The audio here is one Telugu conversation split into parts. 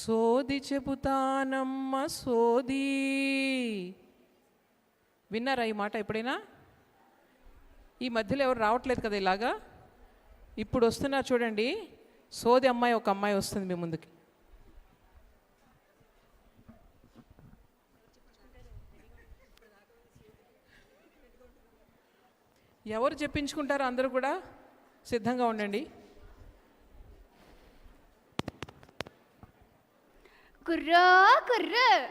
సోది చెబుతానమ్మ సోది. విన్నారా ఈ మాట ఎప్పుడైనా? ఈ మధ్యలో ఎవరు రావట్లేదు కదా ఇలాగా? ఇప్పుడు వస్తున్నారు చూడండి సోది అమ్మాయి ఒక అమ్మాయి వస్తుంది మీ ముందుకి. ఎవరు చెప్పించుకుంటారో అందరూ కూడా సిద్ధంగా ఉండండి. కుర్రో కుర్రు.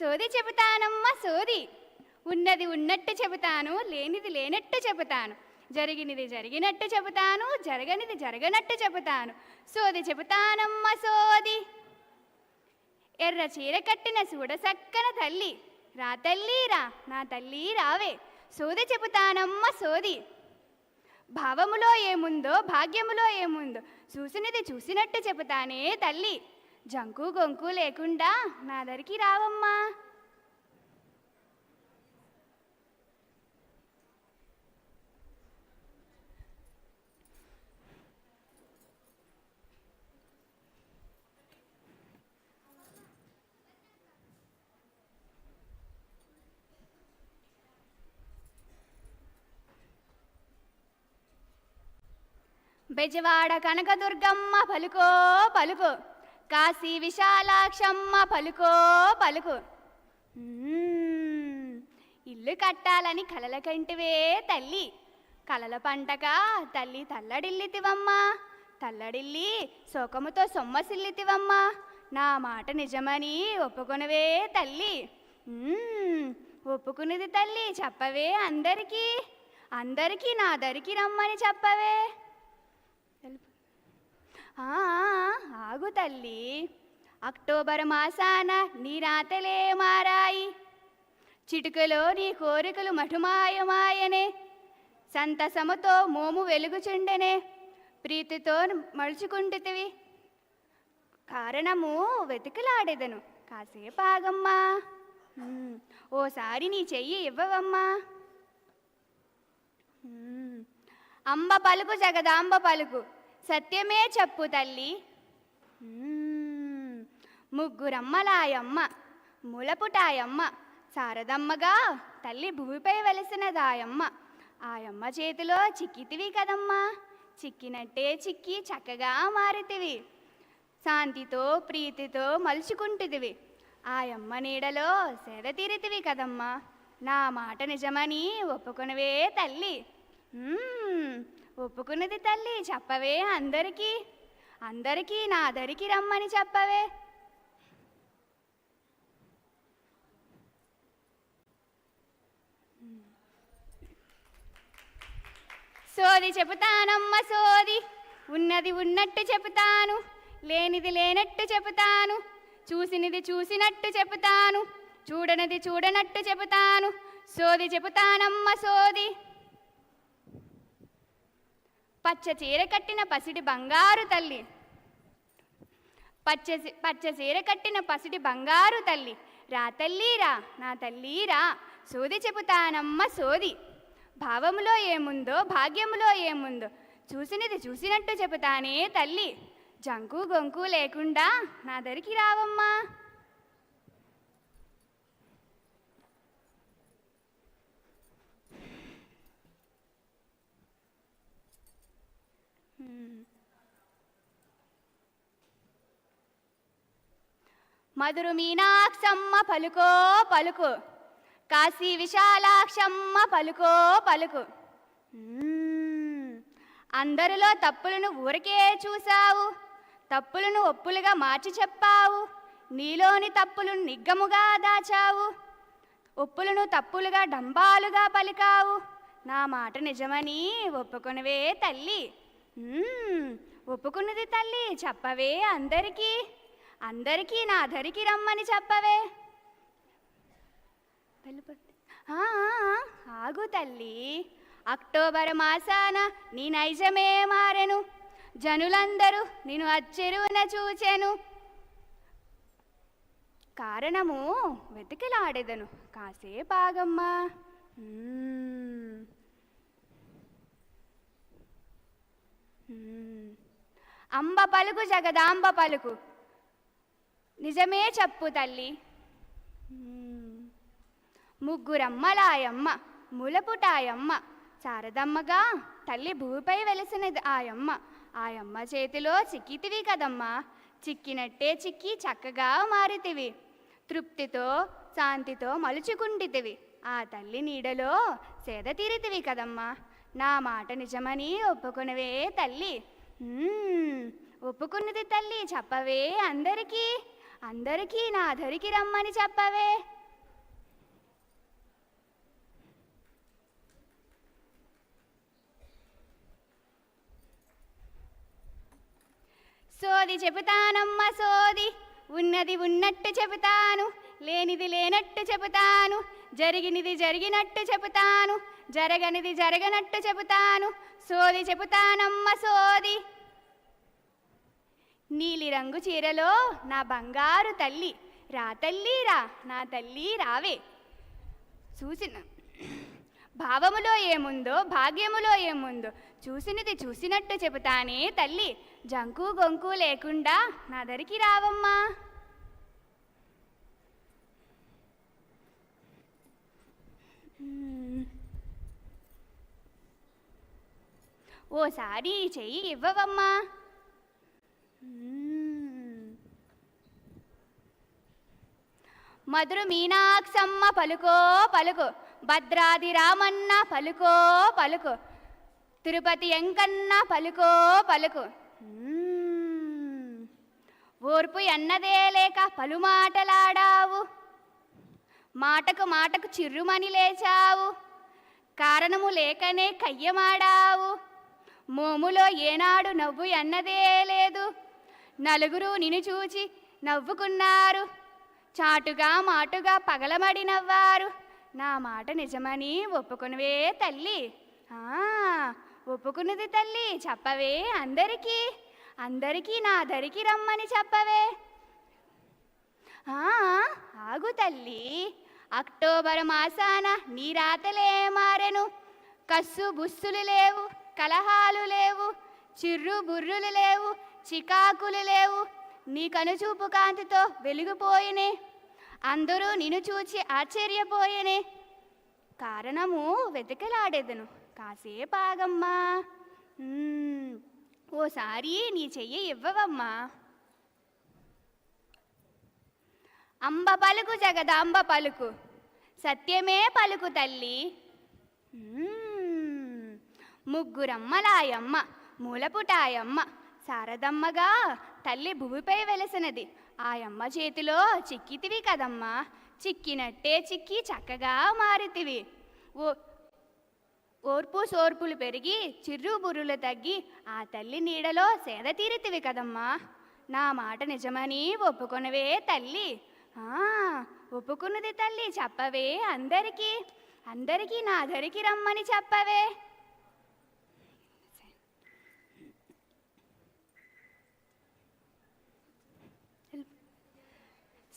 సోది చెబుతానమ్మా సోది. ఉన్నది ఉన్నట్టు చెబుతాను లేనిది లేనట్టు చెబుతాను. జరిగినది జరిగినట్టు చెబుతాను జరగనిది జరగనట్టు చెబుతాను. సోది చెబుతానమ్మా సోది. ఎర్ర చీర కట్టిన సూడసక్కన తల్లి. రా తల్లి రా. నా తల్లి రావే. సోది చెబుతానమ్మ సోది. భావములో ఏముందో భాగ్యములో ఏముందో చూసినది చూసినట్టు చెబుతానే తల్లి. జంకు గొంకు లేకుండా నా దరికి రావమ్మా. బెజవాడ కనకదుర్గమ్మ పలుకో పలుకో. కాశీ విశాలాక్షమ్మ పలుకో పలుకు. ఇల్లు కట్టాలని కలల కంటివే తల్లి. కలల పంటక తల్లి తల్లడిల్లితివమ్మా. తల్లడిల్లి శోకముతో సొమ్మసిల్లితివమ్మా. నా మాట నిజమని ఒప్పుకొనవే తల్లి. ఒప్పుకునేది తల్లి చెప్పవే అందరికీ. అందరికీ నా దరికి రమ్మని చెప్పవే. ఆ, తల్లి. అక్టోబర్ మాసాన నీ రాతలే మారాయి. చిటుకలో నీ కోరికలు మఠుమాయమాయనే సంతసముతో మోము వెలుగుచుండెనే. ప్రీతితో మలుచుకుంటుతివి. కారణము వెతుకులాడెదను. కాసేపు ఆగమ్మా ఓసారి నీ చెయ్యి ఇవ్వవమ్మా. అంబ పలుకు జగదాంబ పలుకు. సత్యమే చెప్పు తల్లి. ముగ్గురమ్మలాయమ్మ ములపుటాయమ్మ శారదమ్మగా తల్లి భూమిపై వెలిసినదాయమ్మ. ఆయమ్మ చేతిలో చిక్కితివి కదమ్మా చిక్కినట్టే చిక్కి చక్కగా మారితివి. శాంతితో ప్రీతితో మలుచుకుంటుదివి. ఆయమ్మ నీడలో సేద తీరితివి కదమ్మా నా మాట నిజమని ఒప్పుకునవే తల్లి. ఒప్పుకున్నది తల్లి చెప్పవే అందరికీ. అందరికీ నా దరికి రమ్మని చెప్పవే. సోది చెబుతానమ్మ సోది ఉన్నది ఉన్నట్టు చెబుతాను లేనిది లేనట్టు చెబుతాను చూసినది చూసినట్టు చెబుతాను చూడనిది చూడనట్టు చెబుతాను సోది చెబుతానమ్మ సోది. పచ్చ చీర కట్టిన పసిడి బంగారు తల్లి. పచ్చ పచ్చ చీర కట్టిన పసిడి బంగారు తల్లి. రా తల్లీరా నా తల్లీరా సోది చెబుతానమ్మ సోది. భావములో ఏముందో భాగ్యములో ఏముందో చూసినది చూసినట్టు చెబుతానే తల్లి. జంకు గొంకు లేకుండా నా దరికి రావమ్మా. మధురు మీనాక్షమ్మ పలుకో పలుకు. కాశీ విశాలాక్షమ్మ పలుకో పలుకు. అందరిలో తప్పులను ఊరికే చూశావు. తప్పులను ఒప్పులుగా మార్చి చెప్పావు. నీలోని తప్పులను నిగ్గముగా దాచావు. ఒప్పులను తప్పులుగా డంబాలుగా పలికావు. నా మాట నిజమని ఒప్పుకునవే తల్లి. ఒప్పుకున్నది తల్లి చెప్పవే అందరికీ. అందరికీ నా ధరికి రమ్మని చెప్పవే. ఆగు తల్లి. అక్టోబర్ మాసాన నీ నైజమే మారెను. జనులందరూ నేను అచ్చెరువున చూచెను. కారణము వెతికిలాడేదను. కాసేపాగమ్మా. అంబ పలుకు జగదాంబ పలుకు. నిజమే చెప్పు తల్లి. ముగ్గురమ్మలాయమ్మ ములపుటాయమ్మ శారదమ్మగా తల్లి భూమిపై వెలిసినది ఆయమ్మ. ఆయమ్మ చేతిలో చిక్కితివి కదమ్మా. చిక్కినట్టే చిక్కి చక్కగా మారితివి. తృప్తితో శాంతితో మలుచుకుంటితివి ఆ తల్లి నీడలో సేద తీరితివి కదమ్మా. నా మాట నిజమని ఒప్పుకునవే తల్లి. ఒప్పుకున్నది తల్లి చెప్పవే అందరికీ. అందరికీ నా ధరికి రమ్మని చెప్పవే. సోది చెబుతానమ్మ సోది ఉన్నది ఉన్నట్టు చెబుతాను లేనిది లేనట్టు చెబుతాను జరిగినది జరిగినట్టు చెబుతాను జరగనిది జరగనట్టు చెబుతాను సోది చెబుతానమ్మ సోది. నీలిరంగు చీరలో నా బంగారు తల్లి. రా తల్లి రా. నా తల్లి రావే. చూసిన. భావములో ఏముందో భాగ్యములో ఏముందో చూసినది చూసినట్టు చెబుతానే తల్లి. జంకు గొంకు లేకుండా నా దరికి రావమ్మా. ఓసారి చెయ్యి ఇవ్వవమ్మా. మధురు మీనాక్షమ్మ పలుకో పలుకు భద్రాది రామన్న పలుకో పలుకు తిరుపతి ఎంకన్న పలుకో పలుకు. ఓర్పు ఎన్నదే లేక పలు మాటలాడావు మాటకు మాటకు చిర్రుమని లేచావు. కారణము లేకనే కయ్యమాడావు. మోములో ఏనాడు నవ్వు ఎన్నదే లేదు. నలుగురు నిన్ను చూచి నవ్వుకున్నారు. చాటుగా మాటుగా పగలమడి నవ్వారు నా మాట నిజమని ఒప్పుకునివే తల్లి. ఆ, ఒప్పుకున్నది తల్లి చెప్పవే అందరికీ. అందరికీ నా దరికి రమ్మని చెప్పవే. ఆ, ఆగు తల్లి. అక్టోబర్ మాసాన నీ రాతలే మారెను. కస్సు బుస్సులు లేవు కలహాలు లేవు చిర్రు బుర్రులు లేవు చికాకులు లేవు. నీ కనుచూపు కాంతితో వెలిగిపోయినే. అందరూ నిన్ను చూచి ఆశ్చర్యపోయినే. కారణము వెతకలాడేదను. కాసేపు ఆగమ్మా ఓసారి నీ చెయ్యి ఇవ్వవమ్మా. అంబ పలుకు జగదాంబ పలుకు. సత్యమే పలుకు తల్లి. ముగ్గురమ్మలాయమ్మ మూలపుటాయమ్మ. శారదమ్మగా తల్లి భూమిపై వెలసినది. ఆయమ్మ చేతిలో చిక్కితివి కదమ్మా. చిక్కినట్టే చిక్కి చక్కగా మారితివి. ఓ ఓర్పు సోర్పులు పెరిగి చిర్రు బుర్రులు తగ్గి ఆ తల్లి నీడలో సేద తీరితివి కదమ్మా. నా మాట నిజమని ఒప్పుకొనవే తల్లి. ఆ, ఒప్పుకున్నది తల్లి చెప్పవే అందరికీ. అందరికీ నా ధరికి రమ్మని చెప్పవే.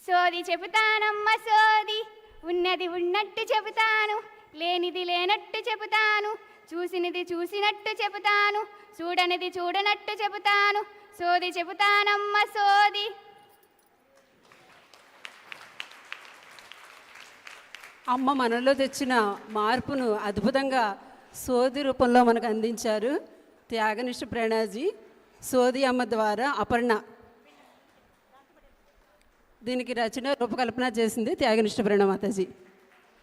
సోది చెబుతానమ్మ సోది. ఉన్నది ఉన్నట్టు చెబుతాను లేనిది లేనట్టు చెబుతాను చూసినది చూసినట్టు చెబుతాను చూడనిది చూడనట్టు చెబుతాను సోది చెబుతానమ్మ సోది. అమ్మ మనలో తెచ్చిన మార్పును అద్భుతంగా సోది రూపంలో మనకు అందించారు త్యాగనిష్ట ప్రణాజీ. సోది అమ్మ ద్వారా అపర్ణ దీనికి రచన రూపకల్పన చేసింది త్యాగనిష్ట ప్రణమాతాజీ